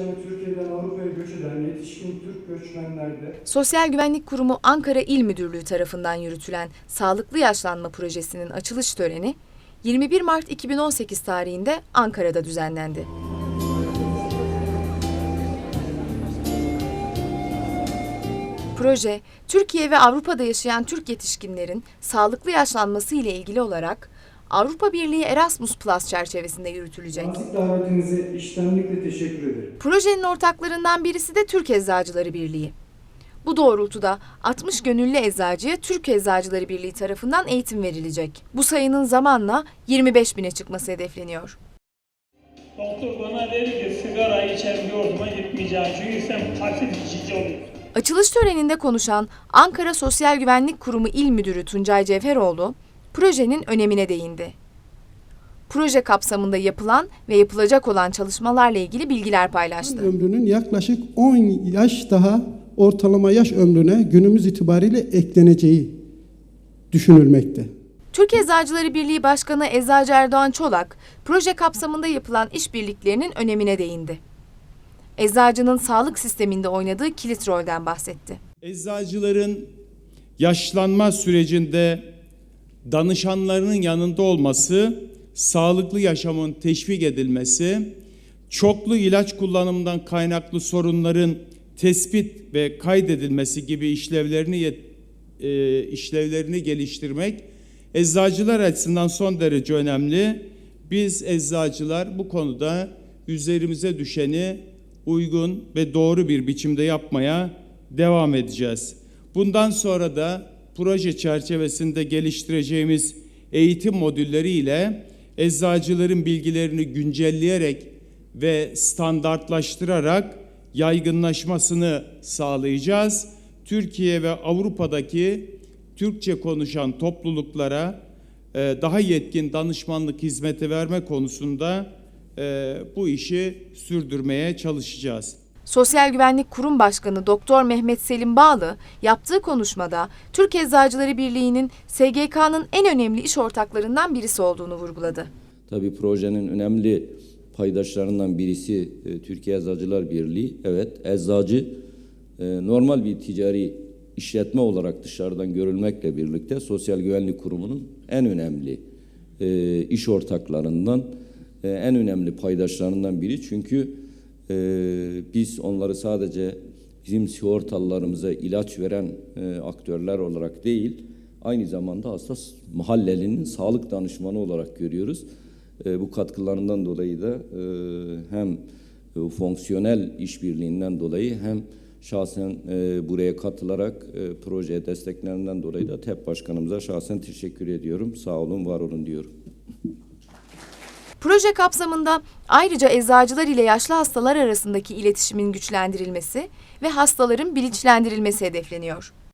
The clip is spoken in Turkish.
ve Türkiye'den Avrupa'ya göç eden yetişkin Türk göçmenlerde Sosyal Güvenlik Kurumu Ankara İl Müdürlüğü tarafından yürütülen Sağlıklı Yaşlanma Projesi'nin açılış töreni 21 Mart 2018 tarihinde Ankara'da düzenlendi. Proje, Türkiye ve Avrupa'da yaşayan Türk yetişkinlerin sağlıklı yaşlanması ile ilgili olarak Avrupa Birliği Erasmus Plus çerçevesinde yürütülecek. nazik davetinize iştenlikle teşekkür ederim. Projenin ortaklarından birisi de Türk Eczacıları Birliği. Bu doğrultuda 60 gönüllü eczacıya Türk Eczacıları Birliği tarafından eğitim verilecek. Bu sayının zamanla 25 bine çıkması hedefleniyor. Doktor bana dedi ki sigara içen yorduma gitmeyeceksin çünkü sen paket içici oluyorsun. Açılış töreninde konuşan Ankara Sosyal Güvenlik Kurumu İl Müdürü Tuncay Cevheroğlu, projenin önemine değindi. Proje kapsamında yapılan ve yapılacak olan çalışmalarla ilgili bilgiler paylaştı. ömrünün yaklaşık 10 yaş daha ortalama yaş ömrüne günümüz itibariyle ekleneceği düşünülmekte. Türk Eczacıları Birliği Başkanı Eczacı Erdoğan Çolak, proje kapsamında yapılan işbirliklerinin önemine değindi. Eczacının sağlık sisteminde oynadığı kilit rolden bahsetti. Eczacıların yaşlanma sürecinde danışanlarının yanında olması, sağlıklı yaşamın teşvik edilmesi, çoklu ilaç kullanımından kaynaklı sorunların tespit ve kaydedilmesi gibi işlevlerini e, işlevlerini geliştirmek eczacılar açısından son derece önemli. Biz eczacılar bu konuda üzerimize düşeni uygun ve doğru bir biçimde yapmaya devam edeceğiz. Bundan sonra da proje çerçevesinde geliştireceğimiz eğitim modülleri ile eczacıların bilgilerini güncelleyerek ve standartlaştırarak yaygınlaşmasını sağlayacağız. Türkiye ve Avrupa'daki Türkçe konuşan topluluklara e, daha yetkin danışmanlık hizmeti verme konusunda e, bu işi sürdürmeye çalışacağız. Sosyal Güvenlik Kurum Başkanı Doktor Mehmet Selim Bağlı yaptığı konuşmada Türk Eczacıları Birliği'nin SGK'nın en önemli iş ortaklarından birisi olduğunu vurguladı. Tabii projenin önemli paydaşlarından birisi e, Türkiye Eczacılar Birliği. Evet, eczacı e, normal bir ticari işletme olarak dışarıdan görülmekle birlikte Sosyal Güvenlik Kurumu'nun en önemli e, iş ortaklarından, en önemli paydaşlarından biri. Çünkü e, biz onları sadece bizim sigortalılarımıza ilaç veren e, aktörler olarak değil, aynı zamanda aslında mahallelinin sağlık danışmanı olarak görüyoruz. E, bu katkılarından dolayı da e, hem e, fonksiyonel işbirliğinden dolayı hem şahsen e, buraya katılarak e, projeye desteklerinden dolayı da TEP Başkanımıza şahsen teşekkür ediyorum. Sağ olun, var olun diyorum. Proje kapsamında ayrıca eczacılar ile yaşlı hastalar arasındaki iletişimin güçlendirilmesi ve hastaların bilinçlendirilmesi hedefleniyor.